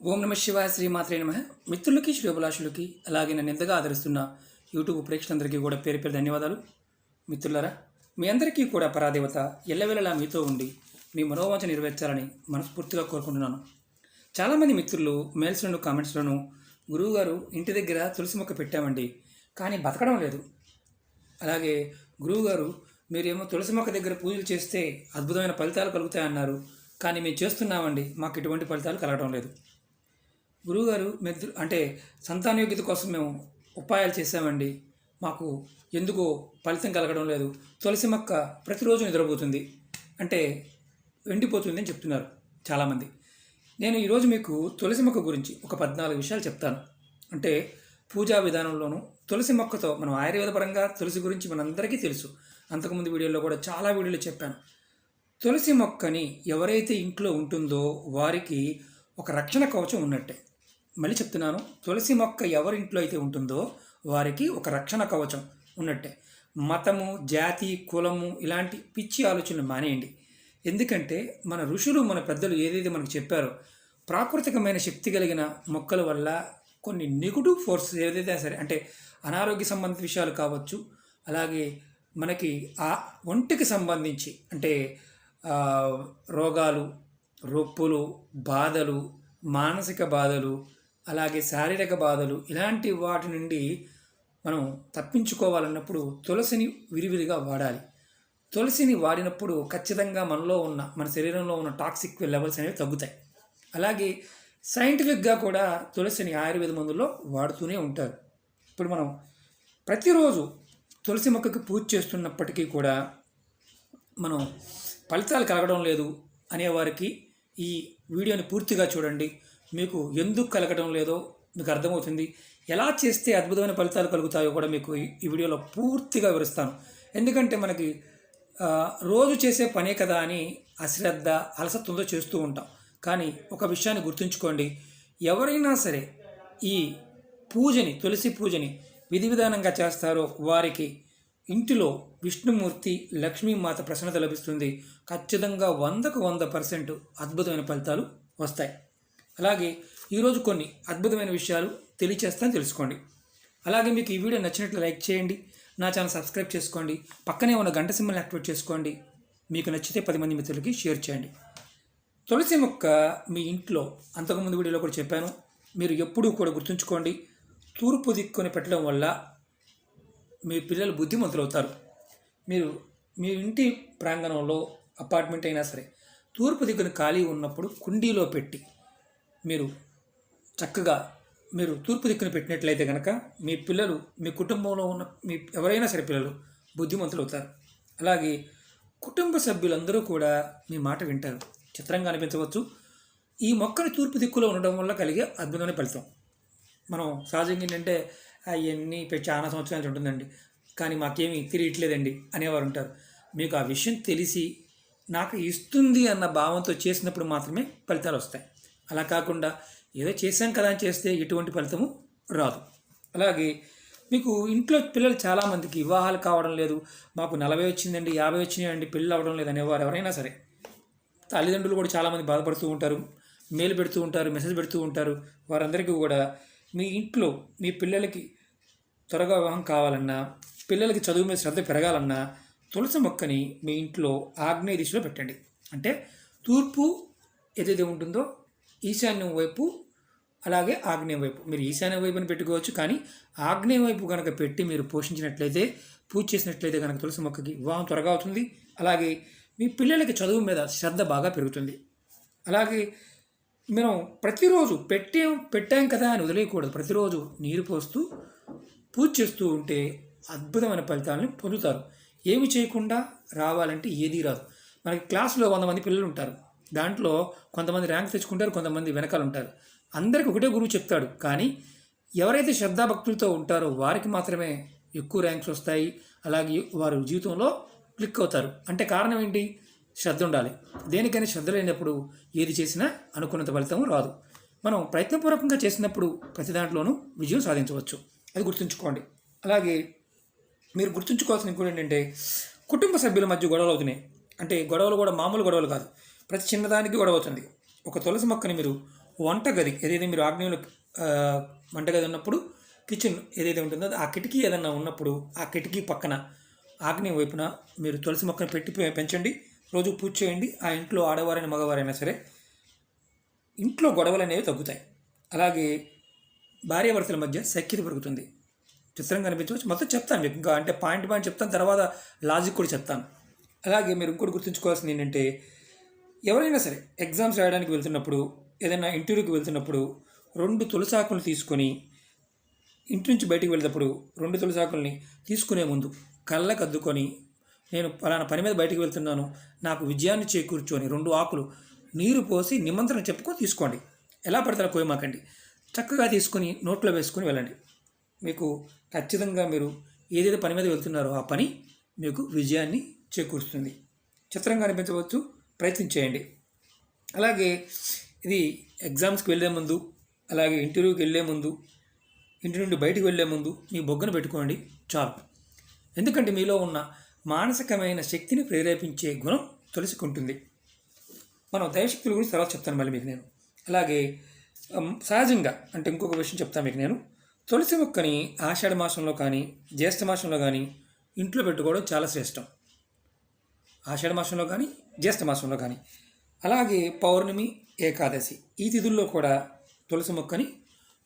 ఓం నమ శివాయ శ్రీమాత్రే నమ. మిత్రులకి శ్రేభిలాషులకి అలాగే నన్ను ఎంతగా ఆదరిస్తున్న యూట్యూబ్ ప్రేక్షకులందరికీ కూడా పేరు పేరు ధన్యవాదాలు. మిత్రులారా మీ అందరికీ కూడా పరాదేవత ఎల్లవేళలా మీతో ఉండి మీ మనోవాంఛ నెరవేర్చాలని మనస్ఫూర్తిగా కోరుకుంటున్నాను. చాలామంది మిత్రులు మెయిల్స్లోను కామెంట్స్లోను గురువుగారు ఇంటి దగ్గర తులసి మొక్క పెట్టామండి కానీ బతకడం లేదు. అలాగే గురువుగారు మీరేమో తులసి మొక్క దగ్గర పూజలు చేస్తే అద్భుతమైన ఫలితాలు కలుగుతాయన్నారు కానీ మేము చేస్తున్నామండి మాకు ఎటువంటి ఫలితాలు కలగడం లేదు. గురువుగారు మెద్దు అంటే సంతానయోగ్యత కోసం మేము ఉపాయాలు చేశామండి. మాకు ఎందుకో ఫలితం కలగడం లేదు. తులసి మొక్క ప్రతిరోజు నిద్రపోతుంది. అంటే ఎండిపోతుంది అని చెప్తున్నారు చాలామంది. నేను ఈరోజు మీకు తులసి మొక్క గురించి ఒక పద్నాలుగు విషయాలు చెప్తాను. అంటే పూజా విధానంలోనూ తులసి మొక్కతో మనం ఆయుర్వేద పరంగా తులసి గురించి మనందరికీ తెలుసు. అంతకుముందు వీడియోలో కూడా చాలా వీడియోలు చెప్పాను. తులసి మొక్కని ఎవరైతే ఇంట్లో ఉంటుందో వారికి ఒక రక్షణ కవచం ఉన్నట్టే. మళ్ళీ చెప్తున్నాను. తులసి మొక్క ఎవరింట్లో అయితే ఉంటుందో వారికి ఒక రక్షణ కవచం ఉన్నట్టే. మతము జాతి కులము ఇలాంటి పిచ్చి ఆలోచనలు మానేయండి. ఎందుకంటే మన ఋషులు మన పెద్దలు ఏదైతే మనకు చెప్పారో ప్రాకృతికమైన శక్తి కలిగిన మొక్కల వల్ల కొన్ని నెగిటివ్ ఫోర్స్ ఏదైతే సరే అంటే అనారోగ్య సంబంధిత విషయాలు కావచ్చు అలాగే మనకి ఆ ఒంటికి సంబంధించి అంటే రోగాలు రొప్పులు బాధలు మానసిక బాధలు అలాగే శారీరక బాధలు ఇలాంటి వాటి నుండి మనం తప్పించుకోవాలన్నప్పుడు తులసిని విరివిరిగా వాడాలి. తులసిని వాడినప్పుడు ఖచ్చితంగా మనలో ఉన్న మన శరీరంలో ఉన్న టాక్సిక్ లెవెల్స్ అనేవి తగ్గుతాయి. అలాగే సైంటిఫిక్గా కూడా తులసిని ఆయుర్వేద మందుల్లో వాడుతూనే ఉంటారు. ఇప్పుడు మనం ప్రతిరోజు తులసి మొక్కకి పూజ చేస్తున్నప్పటికీ కూడా మనం ఫలితాలు కలగడం లేదు అనేవారికి ఈ వీడియోని పూర్తిగా చూడండి. మీకు ఎందుకు కలగడం లేదో మీకు అర్థమవుతుంది. ఎలా చేస్తే అద్భుతమైన ఫలితాలు కలుగుతాయో కూడా మీకు ఈ- వీడియోలో పూర్తిగా వివరిస్తాను. ఎందుకంటే మనకి రోజు చేసే పనే కదా అని అశ్రద్ధ అలసత్వంతో చేస్తూ ఉంటాం. కానీ ఒక విషయాన్ని గుర్తుంచుకోండి. ఎవరైనా సరే ఈ పూజని తులసి పూజని విధి విధానంగా చేస్తారో వారికి ఇంటిలో విష్ణుమూర్తి లక్ష్మీమాత ప్రసన్నత లభిస్తుంది. ఖచ్చితంగా వందకు వంద పర్సెంట్ అద్భుతమైన ఫలితాలు వస్తాయి. అలాగే ఈరోజు కొన్ని అద్భుతమైన విషయాలు తెలియచేస్తాను తెలుసుకోండి. అలాగే మీకు ఈ వీడియో నచ్చినట్లు లైక్ చేయండి నా ఛానల్ సబ్స్క్రైబ్ చేసుకోండి పక్కనే ఉన్న గంట సింబల్ని యాక్టివేట్ చేసుకోండి మీకు నచ్చితే పది మంది మిత్రులకి షేర్ చేయండి. తులసి మొక్క మీ ఇంట్లో అంతకుముందు వీడియోలో కూడా చెప్పాను మీరు ఎప్పుడూ కూడా గుర్తుంచుకోండి తూర్పు దిక్కుని పెట్టడం వల్ల మీ పిల్లలు బుద్ధిమంతులవుతారు. మీరు మీ ఇంటి ప్రాంగణంలో అపార్ట్మెంట్ అయినా సరే తూర్పు దిక్కున ఖాళీ ఉన్నప్పుడు కుండీలో పెట్టి మీరు చక్కగా మీరు తూర్పు దిక్కున పెట్టినట్లయితే కనుక మీ పిల్లలు మీ కుటుంబంలో ఉన్న మీ ఎవరైనా సరే పిల్లలు బుద్ధిమంతులు అవుతారు. అలాగే కుటుంబ సభ్యులందరూ కూడా మీ మాట వింటారు. చిత్రంగా అనిపించవచ్చు. ఈ మొక్కను తూర్పు దిక్కులో ఉండడం వల్ల కలిగే అద్భుతమైన ఫలితం. మనం సహజంగా ఏంటంటే అవన్నీ చాలా సంవత్సరాల నుంచి ఉంటుందండి. కానీ మాకేమీ తిరిగట్లేదండి అనేవారు ఉంటారు. మీకు ఆ విషయం తెలిసి నాకు ఇస్తుంది అన్న భావంతో చేసినప్పుడు మాత్రమే ఫలితాలు వస్తాయి. అలా కాకుండా ఏదో చేశాం కదా అని చేస్తే ఎటువంటి ఫలితము రాదు. అలాగే మీకు ఇంట్లో పిల్లలు చాలామందికి వివాహాలు కావడం లేదు. మాకు నలభై వచ్చిందండి యాభై వచ్చినాయండి పెళ్ళి అవ్వడం లేదు అనేవారు ఎవరైనా సరే. తల్లిదండ్రులు కూడా చాలామంది బాధపడుతూ ఉంటారు మెయిల్ పెడుతూ ఉంటారు మెసేజ్ పెడుతూ ఉంటారు. వారందరికీ కూడా మీ ఇంట్లో మీ పిల్లలకి త్వరగా వివాహం కావాలన్నా పిల్లలకి చదువు మీద శ్రద్ధ పెరగాలన్నా తులసి మొక్కని మీ ఇంట్లో ఆగ్నేయ దిశలో పెట్టండి. అంటే తూర్పు ఏదైతే ఉంటుందో ఈశాన్యం వైపు అలాగే ఆగ్నేయం వైపు. మీరు ఈశాన్య వైపుని పెట్టుకోవచ్చు కానీ ఆగ్నేయం వైపు కనుక పెట్టి మీరు పోషించినట్లయితే పూజ చేసినట్లయితే కనుక తులసి మొక్కకి వివాహం త్వరగా అవుతుంది. అలాగే మీ పిల్లలకి చదువు మీద శ్రద్ధ బాగా పెరుగుతుంది. అలాగే మనం ప్రతిరోజు పెట్టాం పెట్టాం కదా అని వదిలేయకూడదు. ప్రతిరోజు నీరు పోస్తూ పూజ చేస్తూ ఉంటే అద్భుతమైన ఫలితాలను పొందుతారు. ఏమి చేయకుండా రావాలంటే ఏదీ రాదు. మనకి క్లాసులో వంద మంది పిల్లలు ఉంటారు. దాంట్లో కొంతమంది ర్యాంక్ తెచ్చుకుంటారు కొంతమంది వెనకాల ఉంటారు. అందరికి ఒకటే గురువు చెప్తాడు. కానీ ఎవరైతే శ్రద్ధాభక్తులతో ఉంటారో వారికి మాత్రమే ఎక్కువ ర్యాంక్స్ వస్తాయి. అలాగే వారు జీవితంలో క్లిక్ అవుతారు. అంటే కారణం ఏంటి? శ్రద్ధ ఉండాలి. దేనికైనా శ్రద్ధ లేనప్పుడు ఏది చేసినా అనుకున్నంత ఫలితం రాదు. మనం ప్రయత్నపూర్వకంగా చేసినప్పుడు ప్రతి దాంట్లోనూ విజయం సాధించవచ్చు. అది గుర్తుంచుకోండి. అలాగే మీరు గుర్తుంచుకోవాల్సిన ఇంకోటి ఏంటంటే కుటుంబ సభ్యుల మధ్య గొడవలు అవుతున్నాయి. అంటే గొడవలు కూడా మామూలు గొడవలు కాదు. ప్రతి చిన్నదానికి గొడవ అవుతుంది ఒక తులసి మొక్కని మీరు వంటగది ఏదైతే మీరు ఆగ్నేయంలో వంటగది ఉన్నప్పుడు కిచెన్ ఏదైతే ఉంటుందో ఆ కిటికీ ఏదన్నా ఉన్నప్పుడు ఆ కిటికీ పక్కన ఆగ్నేయం వైపున మీరు తులసి మొక్కను పెట్టి పెంచండి. రోజు పూజ చేయండి. ఆ ఇంట్లో ఆడవారైనా మగవారైనా సరే ఇంట్లో గొడవలు అనేవి తగ్గుతాయి. అలాగే భార్యాభర్తల మధ్య సఖ్యత పెరుగుతుంది. చిత్రంగా కనిపించవచ్చు మొత్తం చెప్తాను మీకు. ఇంకా అంటే పాయింట్ పాయింట్ చెప్తాను. తర్వాత లాజిక్ కూడా చెప్తాను. అలాగే మీరు ఇంకోటి గుర్తుంచుకోవాల్సింది ఏంటంటే ఎవరైనా సరే ఎగ్జామ్స్ రాయడానికి వెళ్తున్నప్పుడు ఏదైనా ఇంటర్వ్యూకి వెళ్తున్నప్పుడు రెండు తులసాకులు తీసుకొని ఇంటి నుంచి బయటికి వెళ్ళేటప్పుడు రెండు తులసాకుల్ని తీసుకునే ముందు కళ్ళకు అద్దుకొని నేను పలానా పని మీద బయటికి వెళ్తున్నాను నాకు విజయాన్ని చేకూర్చుకొని రెండు ఆకులు నీరు పోసి నిమంత్రణ చెప్పుకొని తీసుకోండి. ఎలా పడతారో కోయమాకండి చక్కగా తీసుకొని నోట్లో వేసుకొని వెళ్ళండి. మీకు ఖచ్చితంగా మీరు ఏదైతే పని మీద వెళ్తున్నారో ఆ పని మీకు విజయాన్ని చేకూరుస్తుంది. చిత్రంగా అనిపించవచ్చు. ప్రయత్నం చేయండి. అలాగే ఇది ఎగ్జామ్స్కి వెళ్ళే ముందు అలాగే ఇంటర్వ్యూకి వెళ్ళే ముందు ఇంటి నుండి బయటికి వెళ్ళే ముందు మీ బొగ్గను పెట్టుకోండి. చాలు. ఎందుకంటే మీలో ఉన్న మానసికమైన శక్తిని ప్రేరేపించే గుణం తులసికుంటుంది. మనం దైవశక్తుల గురించి తర్వాత చెప్తాను మళ్ళీ మీకు నేను. అలాగే సహజంగా అంటే ఇంకొక విషయం చెప్తాను మీకు నేను. తులసి మొక్కని ఆషాఢ మాసంలో కానీ జ్యేష్ఠ మాసంలో కానీ ఇంట్లో పెట్టుకోవడం చాలా శ్రేష్టం. ఆషాఢ మాసంలో కానీ జ్యేష్ఠమాసంలో కానీ. అలాగే పౌర్ణమి ఏకాదశి ఈ తిథుల్లో కూడా తులసి మొక్కని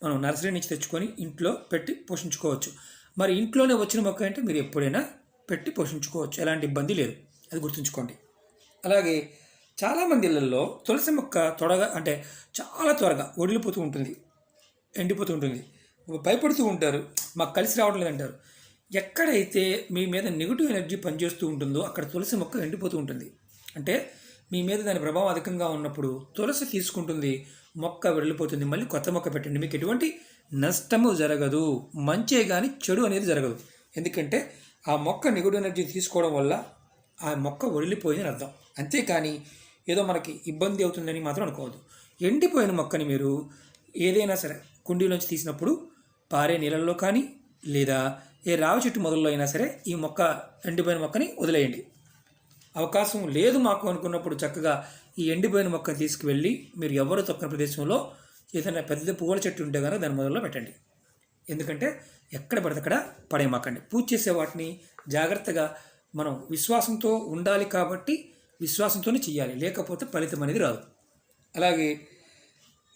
మనం నర్సరీ నుంచి తెచ్చుకొని ఇంట్లో పెట్టి పోషించుకోవచ్చు. మరి ఇంట్లోనే వచ్చిన మొక్క అంటే మీరు ఎప్పుడైనా పెట్టి పోషించుకోవచ్చు. ఎలాంటి ఇబ్బంది లేదు. అది గుర్తుంచుకోండి. అలాగే చాలామంది ఇళ్ళల్లో తులసి మొక్క త్వరగా అంటే చాలా త్వరగా ఒడిలిపోతూ ఉంటుంది. ఎండిపోతూ ఉంటుంది. భయపడుతూ ఉంటారు. మాకు కలిసి రావడం లేదంటారు ఎక్కడైతే మీ మీద నెగిటివ్ ఎనర్జీ పనిచేస్తూ ఉంటుందో అక్కడ తులసి మొక్క ఎండిపోతూ ఉంటుంది. అంటే మీ మీద దాని ప్రభావం అధికంగా ఉన్నప్పుడు తులసి తీసుకుంటుంది మొక్క వెళ్ళిపోతుంది మళ్ళీ కొత్త మొక్క పెట్టండి. మీకు ఎటువంటి నష్టము జరగదు. మంచే కానీ చెడు అనేది జరగదు. ఎందుకంటే ఆ మొక్క నిగుడు ఎనర్జీ తీసుకోవడం వల్ల ఆ మొక్క వదిలిపోయిందని అర్థం. అంతేకాని ఏదో మనకి ఇబ్బంది అవుతుందని మాత్రం అనుకోవద్దు. ఎండిపోయిన మొక్కని మీరు ఏదైనా సరే కుండీలోంచి తీసినప్పుడు పారే నీళ్ళల్లో కానీ లేదా ఏ రావి చెట్టు మొదల్లో అయినా సరే ఈ మొక్క ఎండిపోయిన మొక్కని వదిలేయండి. అవకాశం లేదు మాకు అనుకున్నప్పుడు చక్కగా ఈ ఎండిపోయిన మొక్కను తీసుకువెళ్ళి మీరు ఎవరు తొక్కని ప్రదేశంలో ఏదైనా పెద్ద పువ్వుల చెట్టు ఉంటే కనుక దాని మొదల్లో పెట్టండి. ఎందుకంటే ఎక్కడ పడితే అక్కడ పడేమాకండి పూజ చేసే వాటిని జాగ్రత్తగా మనం విశ్వాసంతో ఉండాలి కాబట్టి విశ్వాసంతోనే చేయాలి లేకపోతే ఫలితం అనేది రాదు. అలాగే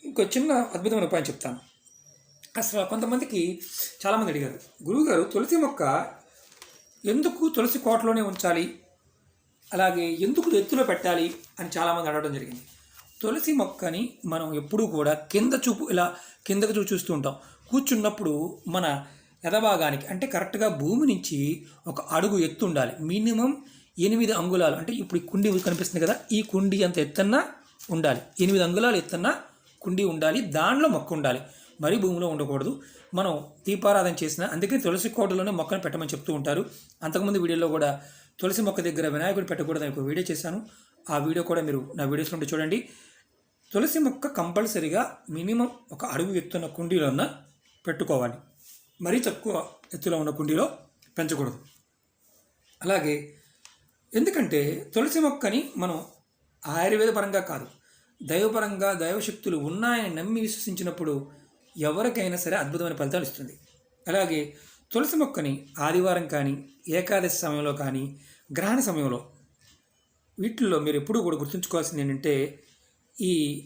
ఇంకో చిన్న అద్భుతమైన ఉపాయం చెప్తాను. అసలు కొంతమందికి చాలామంది అడిగారు గురువుగారు తులసి మొక్క ఎందుకు తులసి కోటలోనే ఉంచాలి? అలాగే ఎందుకు ఎత్తులో పెట్టాలి అని చాలామంది అడగడం జరిగింది. తులసి మొక్కని మనం ఎప్పుడూ కూడా కింద చూపు ఇలా కిందకు చూ చూస్తూ ఉంటాం. కూర్చున్నప్పుడు మన ఎదభాగానికి అంటే కరెక్ట్గా భూమి నుంచి ఒక అడుగు ఎత్తు ఉండాలి. మినిమం ఎనిమిది అంగుళాలు అంటే ఇప్పుడు ఈ కుండీ కనిపిస్తుంది కదా ఈ కుండీ అంత ఎత్తన్నా ఉండాలి. ఎనిమిది అంగుళాలు ఎత్తన్నా కుండీ ఉండాలి దానిలో మొక్క ఉండాలి. మరీ భూమిలో ఉండకూడదు. మనం దీపారాధన చేసిన అందుకే తులసి కోటలోనే మొక్కను పెట్టమని చెప్తూ ఉంటారు. అంతకుముందు వీడియోలో కూడా తులసి మొక్క దగ్గర వినాయకుడు పెట్టకూడదని ఒక వీడియో చేశాను. ఆ వీడియో కూడా మీరు నా వీడియోస్ నుండి చూడండి. తులసి మొక్క కంపల్సరిగా మినిమం ఒక అడుగు ఎత్తున్న ఉన్న పెట్టుకోవాలి. మరీ తక్కువ ఎత్తులో ఉన్న కుండీలో పెంచకూడదు. అలాగే ఎందుకంటే తులసి మొక్కని మనం ఆయుర్వేదపరంగా కాదు దైవపరంగా దైవశక్తులు ఉన్నాయని నమ్మి విశ్వసించినప్పుడు ఎవరికైనా సరే అద్భుతమైన ఫలితాలు ఇస్తుంది. అలాగే తులసి మొక్కని ఆదివారం కానీ ఏకాదశి సమయంలో కానీ గ్రహణ సమయంలో వీటిల్లో మీరు ఎప్పుడూ కూడా గుర్తుంచుకోవాల్సింది ఏంటంటే ఈ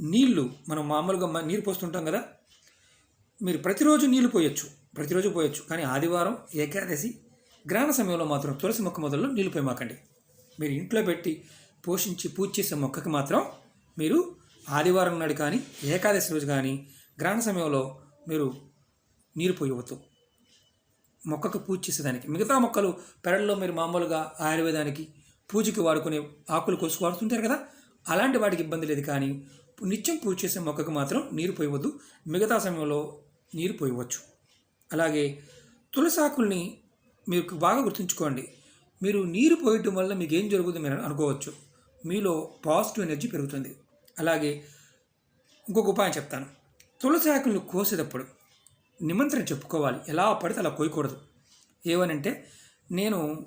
నీళ్ళు మనం మామూలుగా నీరు పోస్తుంటాం కదా? మీరు ప్రతిరోజు నీళ్ళు పోయొచ్చు. ప్రతిరోజు పోయొచ్చు. కానీ ఆదివారం ఏకాదశి గ్రహణ సమయంలో మాత్రం తులసి మొక్క మొదల్లో నీళ్ళు పోయమాకండి. మీరు ఇంట్లో పెట్టి పోషించి పూజ చేసే మొక్కకి మాత్రం మీరు ఆదివారం నాడు కానీ ఏకాదశి రోజు కానీ గ్రహణ సమయంలో మీరు నీరు పోయవద్దు మొక్కకు పూజ చేసేదానికి. మిగతా మొక్కలు పెరట్లో మీరు మామూలుగా ఆయుర్వేదానికి పూజకి వాడుకునే ఆకులు కోసుకు వాడుతుంటారు కదా అలాంటి వాటికి ఇబ్బంది లేదు కానీ నిత్యం పూజ చేసే మొక్కకు మాత్రం నీరు పోయవద్దు. మిగతా సమయంలో నీరు పోయవచ్చు. అలాగే తులసి ఆకుల్ని మీకు బాగా గుర్తుంచుకోండి. మీరు నీరు పోయటం వల్ల మీకు ఏం జరుగుతుందో మీరు అనుకోవచ్చు. మీలో పాజిటివ్ ఎనర్జీ పెరుగుతుంది. అలాగే ఇంకొక ఉపాయం చెప్తాను. తులసి ఆకులను కోసేటప్పుడు నిమంత్రణ చెప్పుకోవాలి. ఎలా పడితే అలా కోయకూడదు ఏమనంటే నేను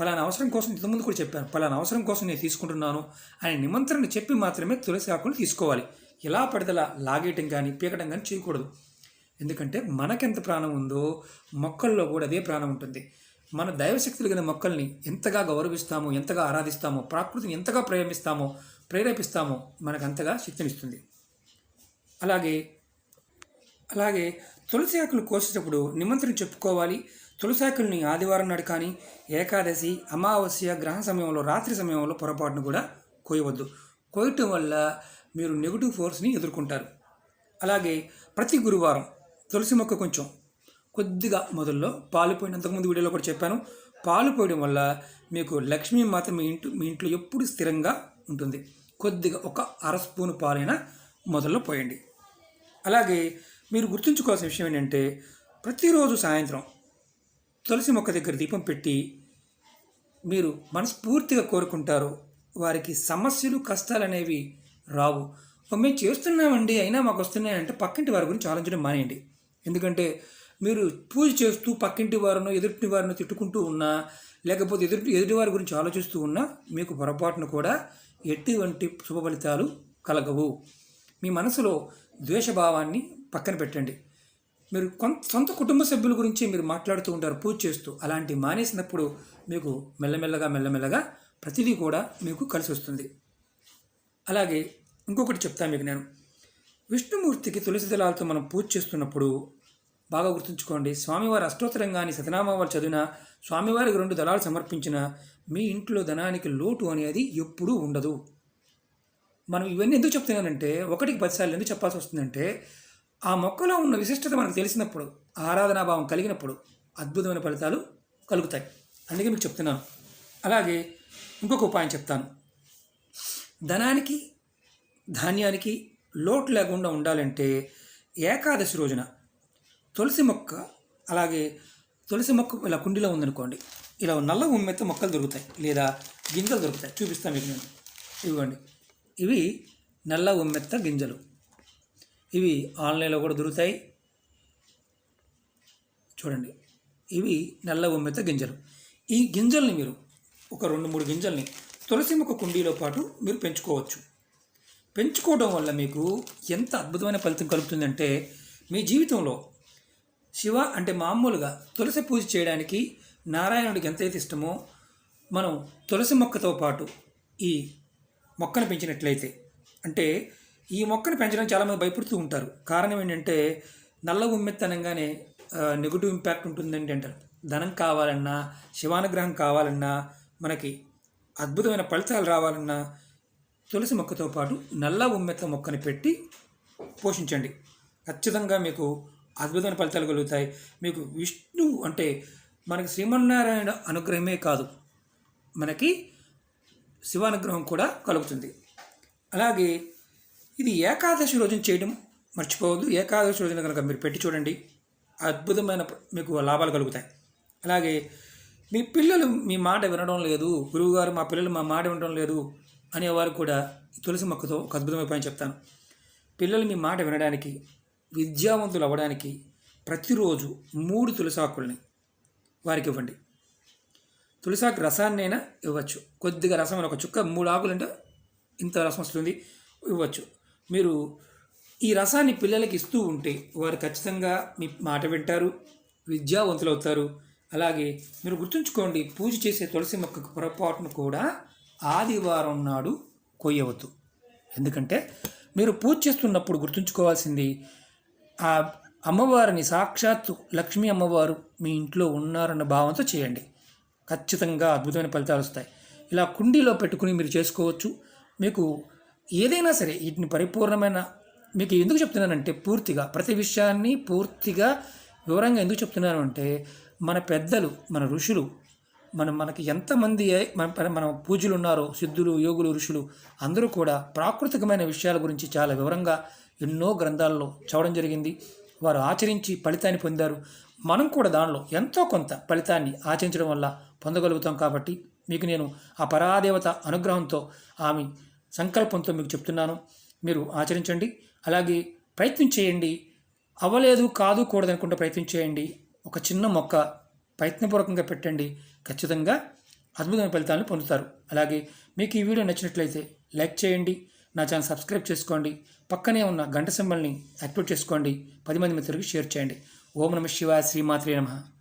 పలానా అవసరం కోసం ఇంతకుముందు కూడా చెప్పాను. పలానా అవసరం కోసం నేను తీసుకుంటున్నాను అనే నిమంత్రణ చెప్పి మాత్రమే తులసి ఆకులు తీసుకోవాలి. ఎలా పడితేలా లాగేయటం కానీ పీకటం కానీ చేయకూడదు. ఎందుకంటే మనకెంత ప్రాణం ఉందో మొక్కల్లో కూడా అదే ప్రాణం ఉంటుంది. మన దైవశక్తులు కలిగిన మొక్కల్ని ఎంతగా గౌరవిస్తామో ఎంతగా ఆరాధిస్తామో ప్రకృతిని ఎంతగా ప్రేమిస్తామో ప్రేరేపిస్తామో మనకు అంతగా శక్తినిస్తుంది. అలాగే అలాగే తులసి ఆకులు కోసేటప్పుడు నిమంత్రణ చెప్పుకోవాలి. తులసి ఆకుల్ని ఆదివారం నాడు కానీ ఏకాదశి అమావాస్య గ్రహణ సమయంలో రాత్రి సమయంలో పొరపాటును కూడా కోయవద్దు. కోయటం వల్ల మీరు నెగిటివ్ ఫోర్స్ని ఎదుర్కొంటారు. అలాగే ప్రతి గురువారం తులసి మొక్క కొంచెం కొద్దిగా మొదల్లో పాలు పోయిన అంతకుముందు వీడియోలో కూడా చెప్పాను. పాలు పోయడం వల్ల మీకు లక్ష్మీ మాత మీ ఇంటి మీ ఇంట్లో ఎప్పుడు స్థిరంగా ఉంటుంది. కొద్దిగా ఒక అర స్పూను పాలైనా మొదల్లో పోయండి. అలాగే మీరు గుర్తుంచుకోవాల్సిన విషయం ఏంటంటే ప్రతిరోజు సాయంత్రం తులసి మొక్క దగ్గర దీపం పెట్టి మీరు మనస్ఫూర్తిగా కోరుకుంటారు. వారికి సమస్యలు కష్టాలు అనేవి రావు. మేము చేస్తున్నామండి అయినా మాకు వస్తున్నాయంటే పక్కింటి వారి గురించి ఆలోచించడం మానేయండి. ఎందుకంటే మీరు పూజ చేస్తూ పక్కింటి వారినో ఎదుటి వారిని తిట్టుకుంటూ ఉన్నా లేకపోతే ఎదుటి ఎదుటి వారి గురించి ఆలోచిస్తూ ఉన్నా మీకు పొరపాటును కూడా ఎటువంటి శుభ ఫలితాలు కలగవు. మీ మనసులో ద్వేషభావాన్ని పక్కన పెట్టండి. మీరు కొంత సొంత కుటుంబ సభ్యుల గురించి మీరు మాట్లాడుతూ ఉంటారు పూజ చేస్తూ. అలాంటి మానేసినప్పుడు మీకు మెల్లమెల్లగా మెల్లమెల్లగా ప్రతిదీ కూడా మీకు కలిసి వస్తుంది. అలాగే ఇంకొకటి చెప్తాను మీకు నేను. విష్ణుమూర్తికి తులసి దళాలతో మనం పూజ చేస్తున్నప్పుడు బాగా గుర్తుంచుకోండి. స్వామివారి అష్టోత్తరం కానీ సతనామాలు చదివిన స్వామివారికి రెండు దళాలు సమర్పించిన మీ ఇంట్లో ధనానికి లోటు అనేది ఎప్పుడూ ఉండదు. మనం ఇవన్నీ ఎందుకు చెప్తున్నానంటే ఒకటికి పదిసార్లు ఎందుకు చెప్పాల్సి వస్తుందంటే ఆ మొక్కలో ఉన్న విశిష్టత మనకు తెలిసినప్పుడు ఆరాధనాభావం కలిగినప్పుడు అద్భుతమైన ఫలితాలు కలుగుతాయి. అందుకే మీకు చెప్తున్నాను. అలాగే ఇంకొక ఉపాయం చెప్తాను. ధనానికి ధాన్యానికి లోటు లేకుండా ఉండాలంటే ఏకాదశి రోజున తులసి మొక్క అలాగే తులసి మొక్క ఇలా కుండీలో ఉందనుకోండి ఇలా నల్ల ఉమ్మెత్త మొక్కలు దొరుకుతాయి లేదా గింజలు దొరుకుతాయి. చూపిస్తాను మీకు నేను. ఇవ్వండి. ఇవి నల్ల ఉమ్మెత్త గింజలు. ఇవి ఆన్లైన్లో కూడా దొరుకుతాయి. చూడండి. ఇవి నల్ల ఉమ్మెత్త గింజలు. ఈ గింజల్ని మీరు ఒక రెండు మూడు గింజల్ని తులసి మొక్క కుండీలో పాటు మీరు పెంచుకోవచ్చు. పెంచుకోవడం వల్ల మీకు ఎంత అద్భుతమైన ఫలితం కలుగుతుందంటే మీ జీవితంలో శివ అంటే మామూలుగా తులసి పూజ చేయడానికి నారాయణుడికి ఎంతైతే ఇష్టమో మనం తులసి మొక్కతో పాటు ఈ మొక్కను పెంచినట్లయితే అంటే ఈ మొక్కను పెంచడం చాలామంది భయపడుతూ ఉంటారు. కారణం ఏంటంటే నల్ల ఉమ్మెత్తనంగానే నెగిటివ్ ఇంపాక్ట్ ఉంటుందండి అంటారు. ధనం కావాలన్నా శివానుగ్రహం కావాలన్నా మనకి అద్భుతమైన ఫలితాలు రావాలన్నా తులసి మొక్కతో పాటు నల్ల ఉమ్మెత్త మొక్కని పెట్టి పోషించండి. ఖచ్చితంగా మీకు అద్భుతమైన ఫలితాలు కలుగుతాయి. మీకు విష్ణు అంటే మనకి శ్రీమన్నారాయణ అనుగ్రహమే కాదు. మనకి శివానుగ్రహం కూడా కలుగుతుంది. అలాగే ఇది ఏకాదశి రోజున చేయడం మర్చిపోవద్దు. ఏకాదశి రోజున కనుక మీరు పెట్టి చూడండి అద్భుతమైన మీకు లాభాలు కలుగుతాయి. అలాగే మీ పిల్లలు మీ మాట వినడం లేదు గురువుగారు మా పిల్లలు మా మాట వినడం లేదు అనేవారు కూడా ఈ తులసి మొక్కతో ఒక అద్భుతమైన పని చెప్తాను. పిల్లలు మీ మాట వినడానికి విద్యావంతులు అవ్వడానికి ప్రతిరోజు మూడు తులసాకుల్ని వారికి ఇవ్వండి. తులసాకు రసాన్నైనా ఇవ్వచ్చు. కొద్దిగా రసం ఒక చుక్క మూడు ఆకులు అంటే ఇంత రసం వస్తుంది ఇవ్వచ్చు. మీరు ఈ రసాన్ని పిల్లలకి ఇస్తూ ఉంటే వారు ఖచ్చితంగా మీ మాట వింటారు విద్యావంతులు అవుతారు అలాగే మీరు గుర్తుంచుకోండి పూజ చేసే తులసి మొక్కకు పొరపాటును కూడా ఆదివారం నాడు కొయ్యవద్దు. ఎందుకంటే మీరు పూజ చేస్తున్నప్పుడు గుర్తుంచుకోవాల్సింది ఆ అమ్మవారిని సాక్షాత్తు లక్ష్మీ అమ్మవారు మీ ఇంట్లో ఉన్నారన్న భావంతో చేయండి. ఖచ్చితంగా అద్భుతమైన ఫలితాలు వస్తాయి. ఇలా కుండీలో పెట్టుకుని మీరు చేసుకోవచ్చు. మీకు ఏదైనా సరే వీటిని పరిపూర్ణమైన మీకు ఎందుకు చెప్తున్నానంటే పూర్తిగా ప్రతి విషయాన్ని పూర్తిగా వివరంగా ఎందుకు చెప్తున్నాను అంటే మన పెద్దలు మన ఋషులు మనం మనకి ఎంతమంది మన మన పూజలు ఉన్నారో సిద్ధులు యోగులు ఋషులు అందరూ కూడా ప్రాకృతికమైన విషయాల గురించి చాలా వివరంగా ఎన్నో గ్రంథాల్లో చదవడం జరిగింది. వారు ఆచరించి ఫలితాన్ని పొందారు. మనం కూడా దానిలో ఎంతో కొంత ఫలితాన్ని ఆచరించడం వల్ల పొందగలుగుతాం కాబట్టి మీకు నేను ఆ పరాదేవత అనుగ్రహంతో ఆమె సంకల్పంతో మీకు చెప్తున్నాను. మీరు ఆచరించండి. అలాగే ప్రయత్నం చేయండి. అవ్వలేదు కాదు కూడదనుకుంటే ప్రయత్నం చేయండి. ఒక చిన్న మొక్క ప్రయత్నపూర్వకంగా పెట్టండి. ఖచ్చితంగా అద్భుతమైన ఫలితాలను పొందుతారు. అలాగే మీకు ఈ వీడియో నచ్చినట్లయితే లైక్ చేయండి. నా ఛానల్ సబ్స్క్రైబ్ చేసుకోండి. పక్కనే ఉన్న గంట సింబల్ని యాక్టివేట్ చేసుకోండి. పది మంది మిత్రులకు షేర్ చేయండి. ఓం నమ శివాయ శ్రీమాత్రే నమః.